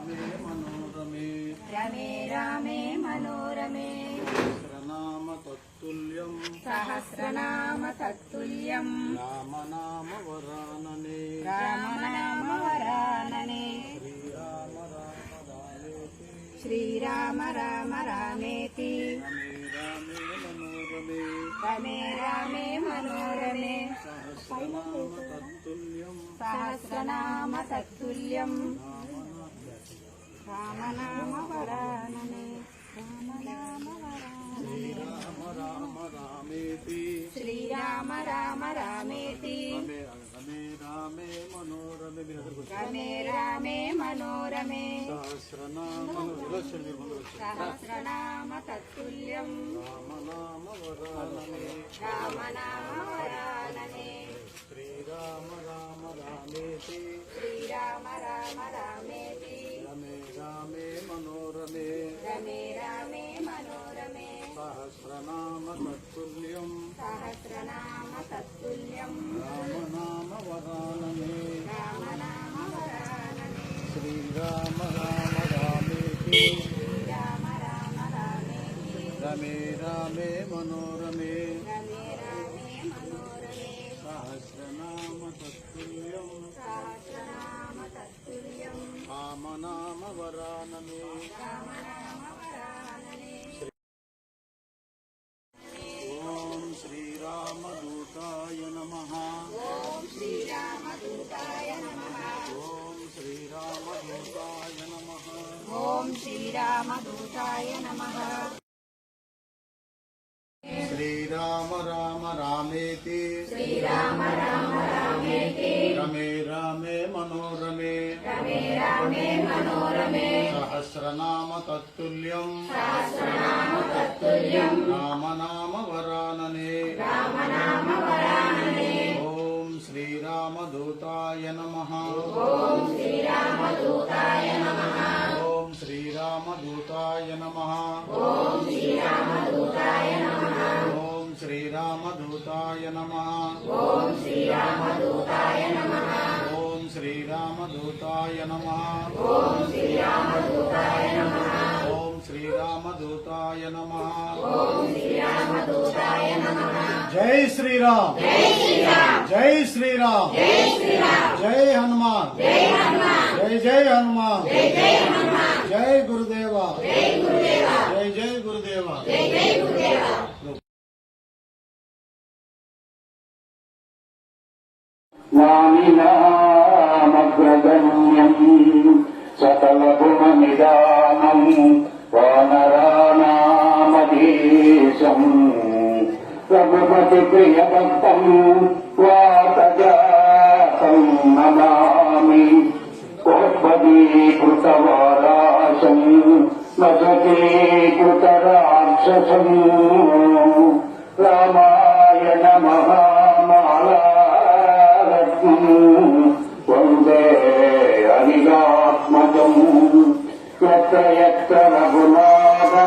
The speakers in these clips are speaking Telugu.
రామే రమే రామే మనోరమే. ప్రణామ తత్తుల్యం. సహస్రనామ తత్తుల్యం. రామనామ వరాననే. రామనామ వరాననే. శ్రీరామ రామ రామేతి. శ్రీరామ రామ రామేతి. రమే రామే మనోరమే. రమే రామే మనోరమే. సహస్రనామ తత్తుల్యం. సహస్రనామ తత్తుల్యం. రామనామ వరాననే రామనామ వరాననే రామ రామ రామేతి శ్రీరామ రామ రామేతి రమే రమే రామే మనోరమే. రమే రామే మనోరమే. సహస్రనామ. సహస్రనామ తత్తుల్యం రామనామ వరాననే రామనామ వరాననే శ్రీరామ రామ రామేతి శ్రీరామ రామ రామేతి సహస్రనామ తత్తుల్యం. రామనామ వరాననే రామనామ వరాననే శ్రీరామ రామ రామేతి శ్రీరామ రామ రామేతి రమే రామే మనోరమే. ఓం శ్రీరామదూతాయ నమః. శ్రీరామ రామ రామేతి. శ్రీరామ రామ రామేతి. రమే రామే మనోరమే. రమే రామే మనోరమే. సహస్రనామ తత్తుల్యం. సహస్రనామ తత్తుల్యం. రామనామ వరాననే. రామనామ వరాననే. ఓం శ్రీరామదూతాయ నమః. నమః ఓం శ్రీరామదూతాయ నమః। ఓం శ్రీరామదూతాయ నమః। ఓం శ్రీరామదూతాయ నమః। ఓం శ్రీరామదూతాయ నమః। ఓం శ్రీరామదూతాయ నమః। జై శ్రీరామ్। జై శ్రీరామ్। జై శ్రీరామ్। జై శ్రీరామ్। జై హనుమాన్। జై హనుమాన్। జై జై హనుమాన్। జై జై హనుమాన్। జై గురుదేవ। జై గురుదేవ। జై జై గురుదేవ। జై జై గురుదేవ। స్వామినామగ్రగమ్యం సకలగుణనిదానం వానరానామదేశం రఘుపతి ప్రియభక్తం వాతజాతం నమామి. కోట్పదీకృతవారాశం నజకీకృతరాక్షసం. రామాయణ మహా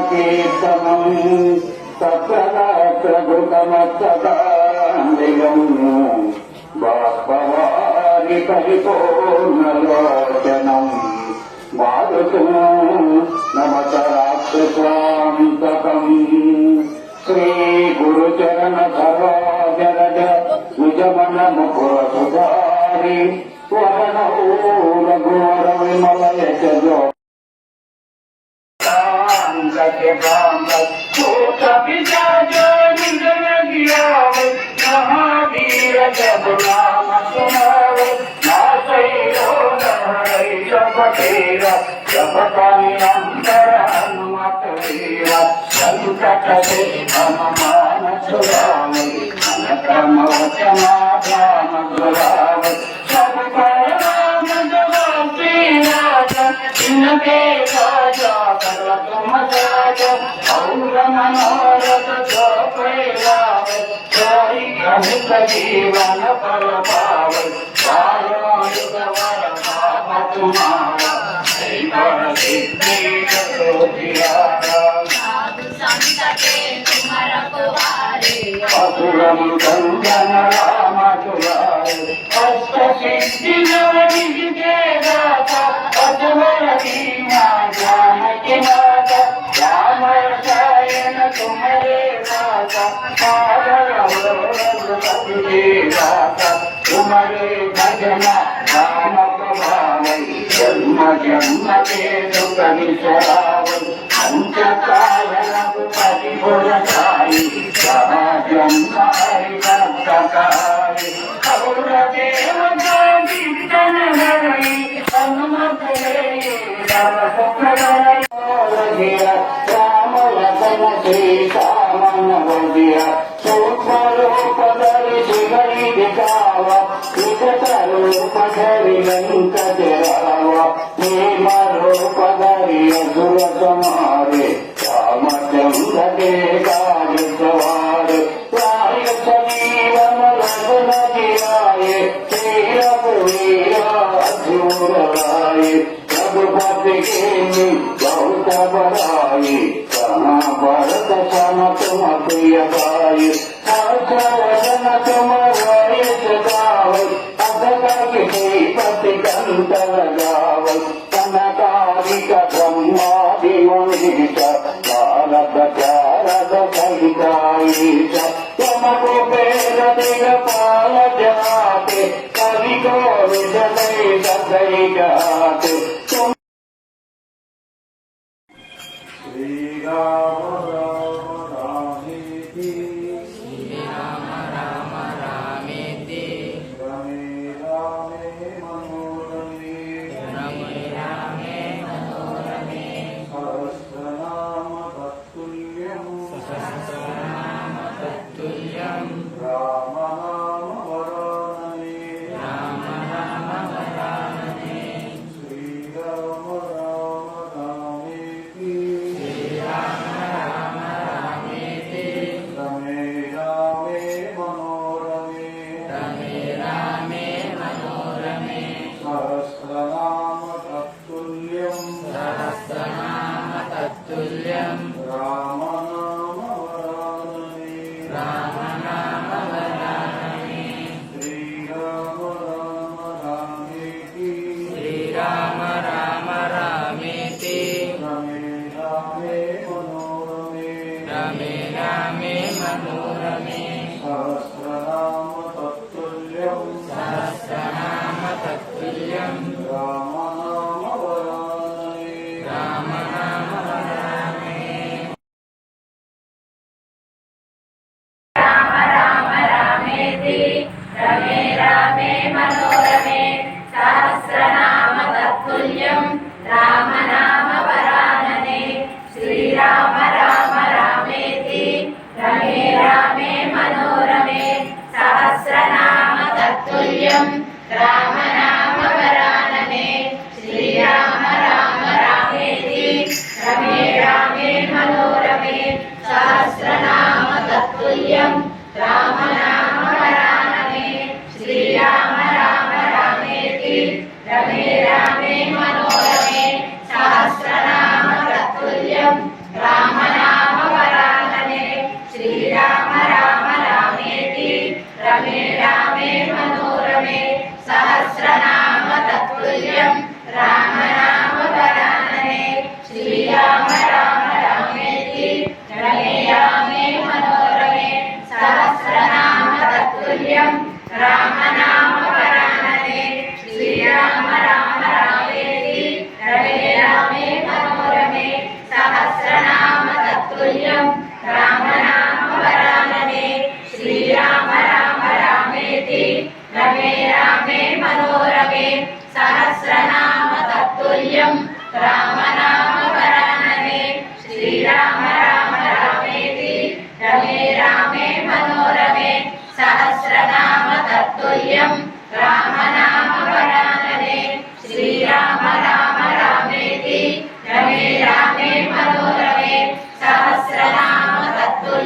कीर्तनं तत्र घृतमत्तदान्दिगम् बाष्पवारि परिपूर्णलोचनम् मारुतम् नमतराक्षसान्तकम् श्रीगुरुचरणधरो जरज निजमनमुकुरसुधारि కుంటే రాజా పర్వతమ రాజా పౌర మనోరథ జోపేలాహిత జీవన పర పావ వారాయుగ అష్ట तुम्हारे भजना राम प्रभावी जन्म जन्म के दुख विसरावन अंत कारण परिपुर साई जन्म हरि भक्त कारी और देव సూక్ష్మరూపదర్శి గణిత కావ వికట రూపధరి గణిత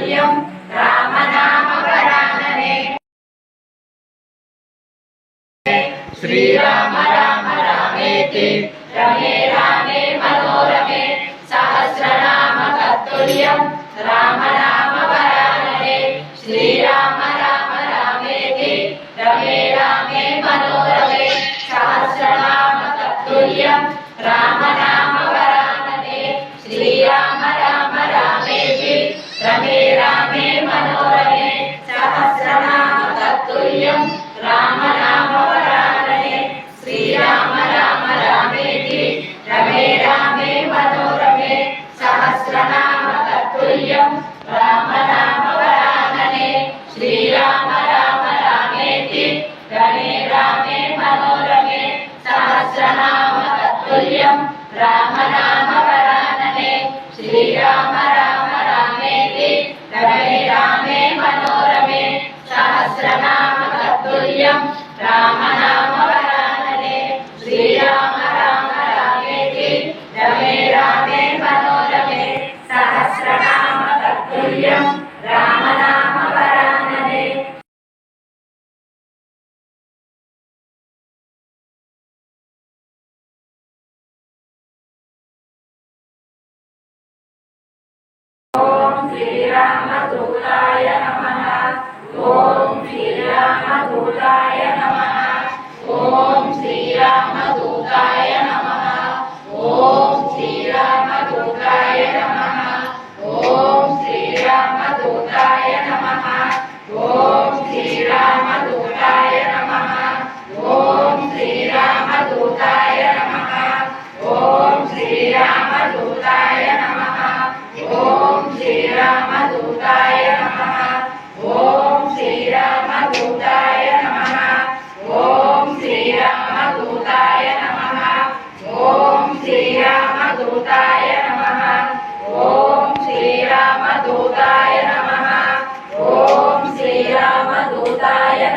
తుల్యం రామనామపరాణనే శ్రీరామ రామ రామేతి రమే Yeah.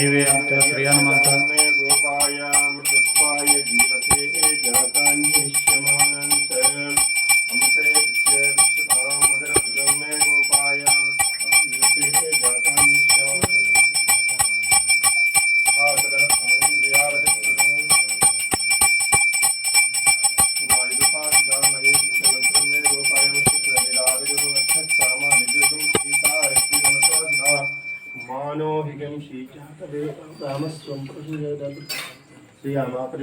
देवे आमच्या स्त्रियांमध्ये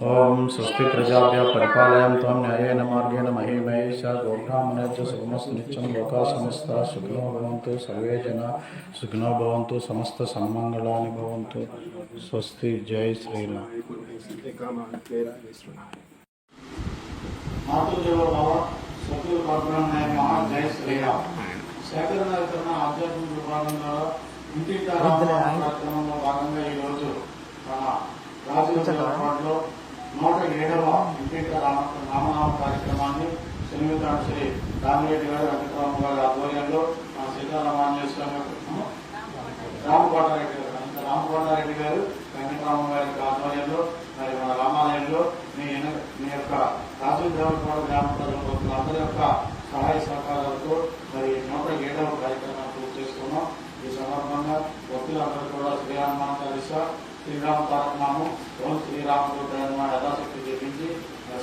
ఓం స్వస్తి ప్రజాభ్య పరిపాలయం త్వం న్యాయేన మార్గేణ మహిమహేష గోబ్రాహ్మణ చ సుఖమస్తు నిత్యం లోకా సమస్త సుఖినో భవంతు సర్వే జన సుఖినో భవంతు సమస్త సన్మంగళాని భవంతు స్వస్తి జై శ్రీరామ్ జై సేకరణ ఆధ్యాత్మిక ఇంటి కార్యక్రమంలో భాగంగా ఈరోజు రాజకీయ నూట ఏడవ ఇంటింటి రామనామ కార్యక్రమాన్ని శ్రీమిత్ర శ్రీ రామిరెడ్డి గారు వెంకటరామ గారి ఆధ్వర్యంలో మన సీతారామాన్యేశ్వర రామకోటారెడ్డి గారు. రామకోటారెడ్డి గారు వెంకటరామ గారి ఆధ్వర్యంలో మరి మన రామాలయంలో మీ మీ యొక్క రాజీవ్ దేవరపాడ గ్రామ ప్రజల అందరి యొక్క సహాయ సహకారాలతో మరి నూట ఏడవ కార్యక్రమం పూర్తి చేసుకున్నాం ఈ సందర్భంగా భక్తులందరూ కూడా శ్రీరామ చాలీస శ్రీరామ తారకనామం ఓం శ్రీరాముడు ప్రేమ యథాశక్తి చేపించి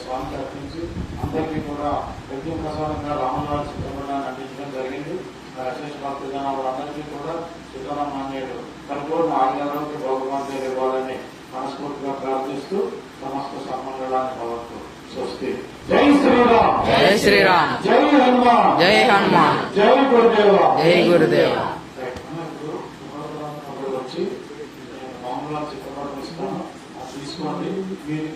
స్వామికి అర్పించి అందరికీ కూడా యజ్ఞ ప్రసాదంగా రామవారి సిద్ధపడాన్ని అందించడం జరిగింది. అశేష భక్తి జనాభాలందరికీ కూడా సీతారామాన్యుడు పరిపూర్ణ ఆయుధాలకు భగవంతుడు ఇవ్వాలని మనస్ఫూర్తిగా ప్రార్థిస్తూ సమస్త సమ్మంగళాన్ని భవత్తు స్వస్తి. జై శ్రీరామ్! జై శ్రీరామ్! జై హనుమాన్! జై హనుమాన్! జై గురుదేవ! జై గురుదేవ ఇప్పుడు వచ్చి మామూలుగా చిత్రపటం ఇస్తాను అది తీసుకోండి. మీరు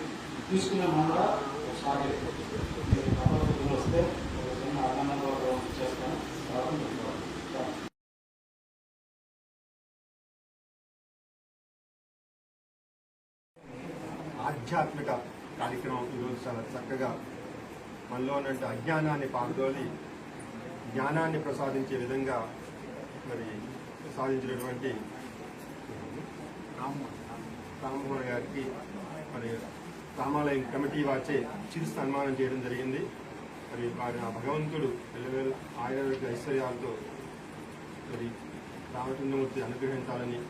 తీసుకునే ముందర ఒకసారి మీరు తప్పకుండా వస్తే ఒక చిన్న అన్నంగా చేస్తాను. తర్వాత ఆధ్యాత్మిక కార్యక్రమం ఈరోజు చాలా చక్కగా మనలో ఉన్న అజ్ఞానాన్ని పాల్గొని జ్ఞానాన్ని ప్రసాదించే విధంగా మరి సాధించినటువంటి రామ్మోహన్ గారికి మరి రామాలయం కమిటీ వాచే చిరు సన్మానం చేయడం జరిగింది. మరి వారి ఆ భగవంతుడు ఎల్లవేలు ఆయుర్వేద ఐశ్వర్యాలతో మరి రామచంద్రమూర్తి అనుగ్రహించాలని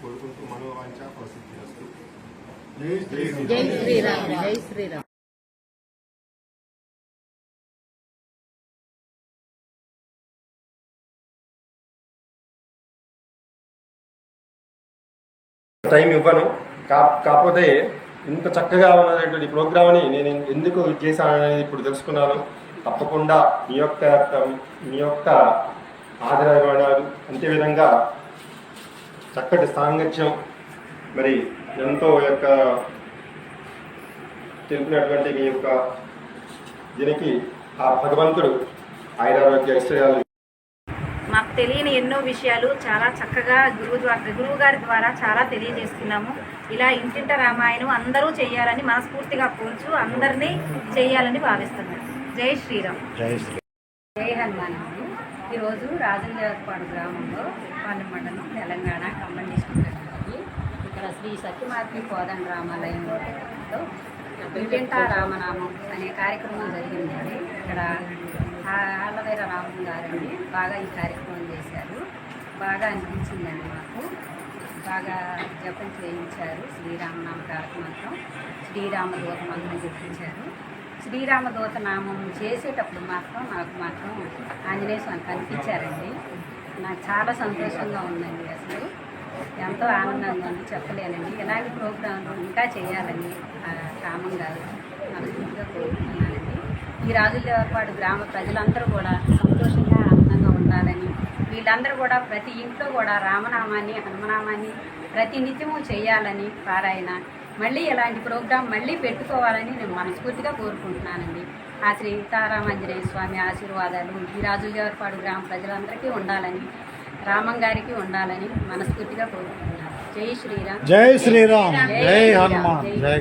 కోరుకుంటూ మనోవాంఛ ప్రసిద్ధి వస్తూ జై శ్రీరామ్. జై శ్రీరామ్. టైం ఇవ్వను. కా కాకపోతే ఇంత చక్కగా ఉన్నటువంటి ప్రోగ్రామ్ని నేను ఎందుకు చేశాననేది ఇప్పుడు తెలుసుకున్నాను. తప్పకుండా మీ యొక్క మీ యొక్క ఆదరణలు అంతేవిధంగా చక్కటి సాంగత్యం మరి ఎంతో యొక్క తెలిపినటువంటి మీ యొక్క దీనికి ఆ భగవంతుడు ఆయురారోగ్య ఐశ్వర్యాలు తెలియని ఎన్నో విషయాలు చాలా చక్కగా గురువు ద్వారా గురువు గారి ద్వారా చాలా తెలియజేస్తున్నాము ఇలా ఇంటింట రామాయణం అందరూ చేయాలని మనస్ఫూర్తిగా కోరుచు అందరినీ చేయాలని భావిస్తున్నాను. జై శ్రీరామ్. జై హనుమాన్ అండి ఈరోజు రాజందేవరపాడు గ్రామంలో పాలెం మండలం తెలంగాణ ఖమ్మం డిస్టిక్ అండి. ఇక్కడ శ్రీ సత్యమార్తి కోదండ రామాలయంలో ఇంటింట రామనామం అనే కార్యక్రమం జరిగిందండి. ఇక్కడ ఆళ్ళవైర రామన్ గారండి. బాగా ఈ కార్యక్రమం చేశారు. బాగా అనిపించిందండి మాకు. బాగా జపం చేయించారు. శ్రీరామనామ కార్యక్రమంతో శ్రీరామదూత మంత్రం చెప్పించారు. శ్రీరామదూత నామం చేసేటప్పుడు మాత్రం నాకు మాత్రం ఆంజనేయ స్వామి కనిపించారండి. నాకు చాలా సంతోషంగా ఉందండి అసలు. ఎంతో ఆనందంగా ఉంది. చెప్పలేనండి. ఇలాంటి ప్రోగ్రాంలు ఇంకా చేయాలని కామం రామం గారు మనస్ఫూర్తిగా కోరుకుంటున్నానండి ఈ రాజులపాడు గ్రామ ప్రజలందరూ కూడా సంతోషంగా ఆనందంగా ఉండాలని వీళ్ళందరూ కూడా ప్రతి ఇంట్లో కూడా రామనామాన్ని హనుమనామాన్ని ప్రతి నిత్యము చేయాలని పారాయణ మళ్ళీ ఇలాంటి ప్రోగ్రాం మళ్ళీ పెట్టుకోవాలని నేను మనస్ఫూర్తిగా కోరుకుంటున్నానండి. ఆ శ్రీ సీతారామాంజనేయ స్వామి ఆశీర్వాదాలు ఈ రాజులపాడు గ్రామ ప్రజలందరికీ ఉండాలని రామం గారికి ఉండాలని మనస్ఫూర్తిగా కోరుకుంటున్నాను. జై శ్రీరామ్. జై శ్రీరామ్. జై. హనుమాన్. జై